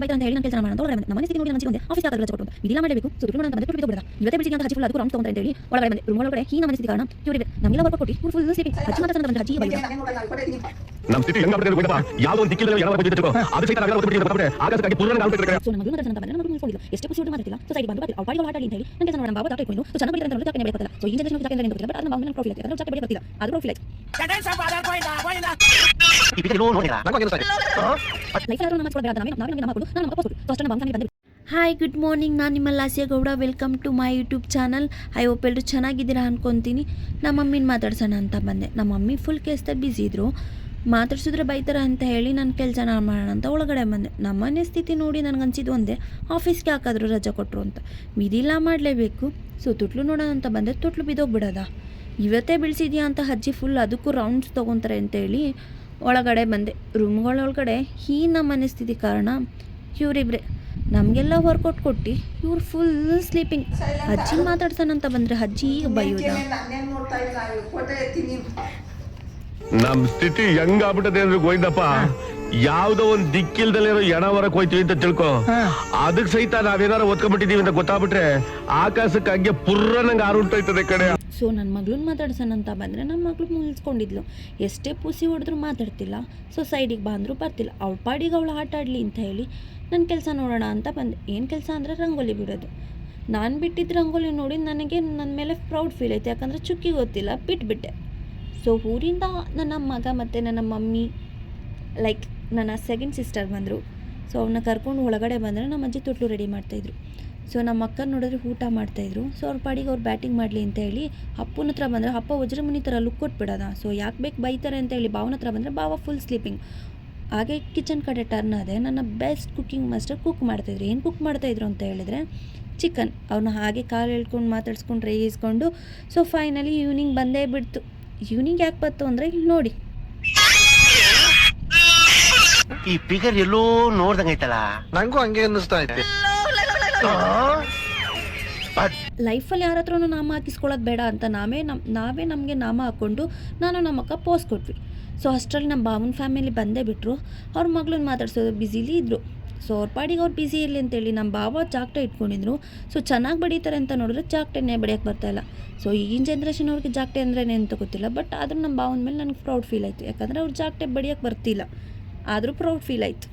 ಬೈತಾರೆ ಅಂತ ಹೇಳಿ ನಾನು ಕೆಲಸ ಮಾಡೋಣ ಅಂತ ಒಳಗಡೆ ನಮ್ಮ ಸ್ಥಿತಿ ನೋಡಿ ಬಂದೆ ಆಫೀಸ್ ರಜೆ ಕೊಟ್ಟು ಇದಿಲ್ಲ ಮಾಡಬೇಕು. ಸೊ ದುಡ್ಡು ಅಂತ ಬಂದೆ ಬಿಡೋದ? ಇವತ್ತೇ ಬಿಡಿಗೆ ಅಂತ ಹಚ್ಚಿ ಫುಲ್ ಅದು ರೌಂಡ್ ತಗೊಂತ ಅಂತ ಹೇಳಿ ಒಳಗಡೆ ಬಂದೆ. ರೂಮ್ ಒಳಗಡೆ ಹೀನ ನಮ್ಮ ಕಾರಣ ಇವ್ರಿಗೆ ನಮಗೆಲ್ಲ ವರ್ಕ್ ಕೊಟ್ಟು ಫುಲ್ ಫುಲ್ ಸ್ಲೀಪಿಂಗ್ ಹಚ್ಚಿ ಮಾತ್ರ ಬಂದ ಹಚ್ಚಿ ಬೈದ. ನಮ್ ಸ್ಥಿತಿ ಹೆಂಗ್ ಆಗ್ಬಿಟ್ಟಿದೆ ಗೊತ್ತಾ ಯಾವ ಒಂದು ದಿಕ್ಕಿಲ್ಲ ಯಾವ ಬಗ್ಗೆ ತಿಳ್ಕೊ. ಅದು ಸಹಿತ ನಾವೆಲ್ಲ ಒತ್ಬಿಟ್ಟಿದ್ದೀವಿ ಗೊತ್ತಾಗ್ಬಿಟ್ಟೆ. ಆಕಾಶಕ್ಕಾಗಿ ಪೂರ್ಣ ನಾವು ಬೇಕಾದ್ರೆ ಸೊ ನಮ್ಮ ಮಾತ್ರ ಅಂತ ಬಂದ್ರೆ ಫೋನ್ ಇಲ್ಲ. ಎಷ್ಟು ಖುಷಿ ಮಾಡ್ತಿಲ್ಲ ಸೊ ಸೈಡ್ ಬಂದು ಅವ್ರು ಪಾಡಿಗಳು ಅಂತ ಹೇಳಿ. ಕೆಲಸ ಮಾಡೋಣ. ಬಾಬಾ ತಾಟೆ ಕೊಯ್ದು ಸೊ ಚೆನ್ನಾಗಿ ಬೆಳಿತಾರೆ ಅಂತ ಬೆಳೆ ಸೊ ಈ ಜನರೇಷನ್ ಗೊತ್ತಿಲ್ಲ. ಬಟ್ ಅದು ಆಯ್ತು ನಾನು ಹಾಯ್ ಗುಡ್ ಮಾರ್ನಿಂಗ್ ನಾನು ನಿಮ್ಮ Lasya Gowda welcome to my YouTube channel I hope ಎಲ್ಲರೂ ಚೆನ್ನಾಗಿದ್ದೀರಾ ಅನ್ಕೊಂತೀನಿ ನಮ್ಮ ಮಮ್ಮಿನ ಮಾತಾಡ್ಸೋಣ ಅಂತ ಬಂದೆ ನಮ್ಮ ಮಮ್ಮಿ ಫುಲ್ ಕೇಸ್ದಾಗ ಬ್ಯುಸಿ ಇದ್ರು ಮಾತಾಡ್ಸಿದ್ರೆ ಬೈತಾರ ಅಂತ ಹೇಳಿ ನನ್ನ ಕೆಲಸ ಮಾಡೋಣ ಅಂತ ಒಳಗಡೆ ಬಂದೆ ನಮ್ಮನೆ ಸ್ಥಿತಿ ನೋಡಿ ನನಗನ್ಸಿದ್ದು ಒಂದೇ ಆಫೀಸ್ಗೆ ಹಾಕಾದ್ರು ರಜೆ ಕೊಟ್ಟರು ಅಂತ ವಿಧಿಲ್ಲ ಮಾಡಲೇಬೇಕು ಸೊ ತುಟ್ಲು ನೋಡೋಣ ಅಂತ ಬಂದೆ ತುಟ್ಲು ಬಿದ್ದೋಗ್ಬಿಡೋದ ಇವತ್ತೇ ಬಿಡಿಸಿದ್ಯಾ ಅಂತ ಅಜ್ಜಿ ಫುಲ್ ಅದಕ್ಕೂ ರೌಂಡ್ಸ್ ತೊಗೊತಾರೆ ಅಂತೇಳಿ ಒಳಗಡೆ ಬಂದೆ. ರೂಮ್ಗಳೊಳಗಡೆ ಈ ನಮ್ಮ ಮನಸ್ಥಿತಿ ಕಾರಣ ಇವರಿಬ್ರೆ. ನಮಗೆಲ್ಲ ವರ್ಕೌಟ್ ಕೊಟ್ಟು ಇವ್ರು ಫುಲ್ ಸ್ಲೀಪಿಂಗ್ ಅಜ್ಜಿ ಮಾತಾಡ್ತಾನಂತ ಬಂದರೆ ಅಜ್ಜಿ ಈಗ ಬೈಯೋದ? ನಮ್ಮ ಸ್ಥಿತಿ ಹೆಂಗಾಗ್ಬಿಟ್ಟದೆ ಅಂದ್ರೆ ಗೋವಿಂದಪ್ಪ? ಯಾವ್ದೋ ಒಂದ್ ದಿಕ್ಕಿಲ್ದಲ್ಲಿರೋ ಎಣ ಹೊರಕ್ ಹೋಯ್ತೀವಿ ಅಂತ ತಿಳ್ಕೊ. ಅದಕ್ ಸಹಿತ ನಾವೇನಾರ ಒತ್ಕೊಂಡ್ಬಿಟ್ಟಿದೀವಿ ಅಂತ ಗೊತ್ತಾಗ್ಬಿಟ್ರೆ ಆಕಾಶಕ್ಕೆ ಹಂಗೆ ಪುರ್ರ ನಂಗೆ ಆರುಂಟೋಯ್ತದೆ ಕಡೆ ಸೊ ನನ್ನ ಮಗಳನ್ನ ಮಾತಾಡ್ಸೋಣಂತ ಬಂದ್ರೆ ನಮ್ಮ ಮಗಳು ಮುಗಿಸ್ಕೊಂಡಿದ್ಲು ಎಷ್ಟೇ ಪುಸಿ ಹೊಡೆದ್ರು ಮಾತಾಡ್ತಿಲ್ಲ. ಸೊ ಸೈಡಿಗೆ ಬಂದರೂ ಬರ್ತಿಲ್ಲ. ಅವಳ ಪಾಡಿಗೆ ಅವಳು ಆಟ ಆಡಲಿ ಅಂತ ಹೇಳಿ ನನ್ನ ಕೆಲಸ ನೋಡೋಣ ಅಂತ ಬಂದೆ ಏನು ಕೆಲಸ ಅಂದರೆ ರಂಗೋಲಿ ಬಿಡೋದು. ನಾನು ಬಿಟ್ಟಿದ್ದು ರಂಗೋಲಿ ನೋಡಿ ನನಗೆ ನನ್ನ ಮೇಲೆ ಪ್ರೌಡ್ ಫೀಲ್ ಆಯ್ತು ಯಾಕಂದರೆ ಚುಕ್ಕಿ ಗೊತ್ತಿಲ್ಲ ಬಿಟ್ಬಿಟ್ಟೆ. ಸೊ ಊರಿಂದ ನನ್ನ ಮಗ ಮತ್ತು ನನ್ನ ಮಮ್ಮಿ ಲೈಕ್ ನನ್ನ ಸೆಕೆಂಡ್ ಸಿಸ್ಟರ್ ಬಂದರು. ಸೊ ಅವನ್ನ ಕರ್ಕೊಂಡು ಒಳಗಡೆ ಬಂದರೆ ನಮ್ಮ ಅಜ್ಜಿ ತೊಟ್ಲು ರೆಡಿ ಮಾಡ್ತಾಯಿದ್ರು ಸೊ ನಮ್ಮ ಅಕ್ಕ ನೋಡಿದ್ರೆ ಊಟ ಮಾಡ್ತಾಯಿದ್ರು ಸೊ ಅವ್ರ ಪಾಡಿಗೆ ಅವ್ರು ಬ್ಯಾಟಿಂಗ್ ಮಾಡಲಿ ಅಂತ ಹೇಳಿ ಅಪ್ಪನ ಹತ್ರ ಬಂದರೆ, ಅಪ್ಪ ವಜ್ರಮುನಿ ಥರ ಲುಕ್ ಕೊಟ್ಬಿಡೋದ? ಸೊ ಯಾಕೆ ಬೇಕು ಬೈತಾರೆ ಅಂತ ಹೇಳಿ ಭಾವನ ಹತ್ರ ಬಂದರೆ ಭಾವ ಫುಲ್ ಸ್ಲೀಪಿಂಗ್ ಹಾಗೆ ಕಿಚನ್ ಕಡೆ ಟರ್ನ್ ಆದೆ, ನನ್ನ ಬೆಸ್ಟ್ ಕುಕ್ಕಿಂಗ್ ಮಾಸ್ಟರ್ ಕುಕ್ ಮಾಡ್ತಾಯಿದ್ರು ಏನು ಕುಕ್ ಮಾಡ್ತಾಯಿದ್ರು ಅಂತ ಹೇಳಿದರೆ ಚಿಕನ್ ಅವ್ರನ್ನ ಹಾಗೆ ಕಾಲು ಎಳ್ಕೊಂಡು ಮಾತಾಡ್ಸ್ಕೊಂಡು ರೇಗಿಸ್ಕೊಂಡು ಸೊ ಫೈನಲಿ ಈವ್ನಿಂಗ್ ಬಂದೇ ಬಿಡ್ತು. ಈವ್ನಿಂಗ್ ಯಾಕೆ ಬಂತು ಅಂದರೆ ಇಲ್ಲಿ ನೋಡಿ. ಈ ಫಿಗರ್ ಎಲ್ಲೋ ನೋಡ್ದಂಗೈತಲ್ಲ ನಂಗೂ ಹಂಗೆ ಅನ್ನಿಸ್ತಾ ಐತೆ ಲೈಫಲ್ಲಿ ಯಾರ ಹತ್ರನೂ ನಾಮ ಹಾಕಿಸ್ಕೊಳ್ಳೋದು ಬೇಡ ಅಂತ ನಾವೇ ನಮ್ಮ ನಾವೇ ನಮಗೆ ನಾಮ ಹಾಕ್ಕೊಂಡು ನಾನು ನಮ್ಮಕ್ಕ ಪೋಸ್ ಕೊಟ್ವಿ. ಸೊ ಅಷ್ಟರಲ್ಲಿ ನಮ್ಮ ಬಾವನ ಫ್ಯಾಮಿಲಿ ಬಂದೇ ಬಿಟ್ಟರು ಅವ್ರ ಮಗಳನ್ನ ಮಾತಾಡ್ಸೋದು ಬ್ಯುಸಿಲಿ ಇದ್ರು. ಸೊ ಅವ್ರ ಪಾಡಿಗೆ ಅವ್ರು ಬ್ಯುಸಿ ಇರಲಿ ಅಂತೇಳಿ ನಮ್ಮ ಬಾವ ಜಾಕ್ಟ ಇಟ್ಕೊಂಡಿದ್ರು. ಸೊ ಚೆನ್ನಾಗಿ ಬಡೀತಾರೆ ಅಂತ ನೋಡಿದ್ರೆ ಜಾಕ್ಟೆನೇ ಬಡಿಯೋಕ್ಕೆ ಬರ್ತಾಯಿಲ್ಲ ಸೊ ಈಗಿನ ಜನ್ರೇಷನ್ ಅವ್ರಿಗೆ ಜಾಕ್ಟೆ ಅಂದ್ರೆ ಅಂತ ಗೊತ್ತಿಲ್ಲ. ಬಟ್ ಆದರೂ ನಮ್ಮ ಬಾವನ ಮೇಲೆ ನನಗೆ ಪ್ರೌಡ್ ಫೀಲ್ ಆಯಿತು. ಯಾಕಂದರೆ ಅವ್ರು ಜಾಕ್ಟೆ ಬಡಿಯೋಕ್ಕೆ ಬರ್ತಿಲ್ಲ. ಆದರೂ ಪ್ರೌಡ್ ಫೀಲ್ ಆಯಿತು.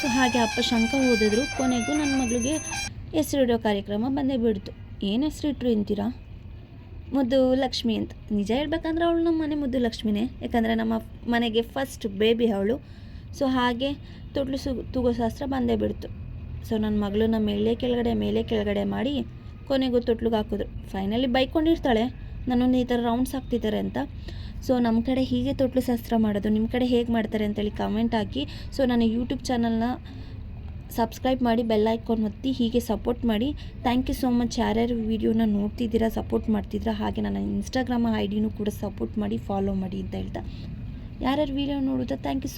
ಸೊ ಹಾಗೆ ಅಪ್ಪ ಶಂಕ ಓದಿದ್ರು. ಕೊನೆಗೂ ನನ್ನ ಮಗಳಿಗೆ ಹೆಸರಿಡೋ ಕಾರ್ಯಕ್ರಮ ಬಂದೇ ಬಿಡ್ತು. ಏನು ಹೆಸರಿಟ್ರು ಎಂತೀರಾ ಮುದ್ದು ಲಕ್ಷ್ಮಿ ಅಂತ. ನಿಜ ಹೇಳ್ಬೇಕಂದ್ರೆ ಅವಳು ನಮ್ಮ ಮನೆ ಮುದ್ದು ಲಕ್ಷ್ಮಿನೇ ಯಾಕಂದರೆ ನಮ್ಮ ಮನೆಗೆ ಫಸ್ಟ್ ಬೇಬಿ ಅವಳು. ಸೊ ಹಾಗೆ ತೊಟ್ಲು ಸು, ತೂಗೋ ಶಾಸ್ತ್ರ ಬಂದೇ ಬಿಡ್ತು. ಸೊ ನನ್ನ ಮಗಳನ್ನ ಮೇಲೆ ಕೆಳಗಡೆ ಮೇಲೆ ಕೆಳಗಡೆ ಮಾಡಿ ಕೊನೆಗೂ ತೊಟ್ಲಿಗೆ ಹಾಕಿದ್ರು. ಫೈನಲಿ ಬೈಕೊಂಡಿರ್ತಾಳೆ. ನನ್ನೊಂದು ಈ ಥರ ರೌಂಡ್ಸ್ ಹಾಕ್ತಿದ್ದಾರೆ ಅಂತ. ಸೊ ನಮ್ಮ ಕಡೆ ಹೀಗೆ ತೊಟ್ಲು ಶಾಸ್ತ್ರ ಮಾಡೋದು ನಿಮ್ಮ ಕಡೆ ಹೇಗೆ ಮಾಡ್ತಾರೆ ಅಂತೇಳಿ ಕಮೆಂಟ್ ಹಾಕಿ. ಸೊ ನನ್ನ ಯೂಟ್ಯೂಬ್ ಚಾನಲ್ನ ಸಬ್ಸ್ಕ್ರೈಬ್ ಮಾಡಿ ಬೆಲ್ ಐಕಾನ್ ಒತ್ತಿ ಹೀಗೆ ಸಪೋರ್ಟ್ ಮಾಡಿ. ಥ್ಯಾಂಕ್ ಯು ಸೋ ಮಚ್ ಯಾರ್ಯಾರು ವೀಡಿಯೋನ ನೋಡ್ತಿದ್ದೀರಾ ಸಪೋರ್ಟ್ ಮಾಡ್ತಿದ್ದೀರಾ, ಹಾಗೆ ನನ್ನ ಇನ್ಸ್ಟಾಗ್ರಾಮ್ ಐ ಡಿನೂ ಕೂಡ ಸಪೋರ್ಟ್ ಮಾಡಿ ಫಾಲೋ ಮಾಡಿ ಅಂತ ಹೇಳ್ತಾ. ಯಾರ್ಯಾರು ವೀಡಿಯೋ ನೋಡಿದ್ರೆ ಥ್ಯಾಂಕ್ ಯು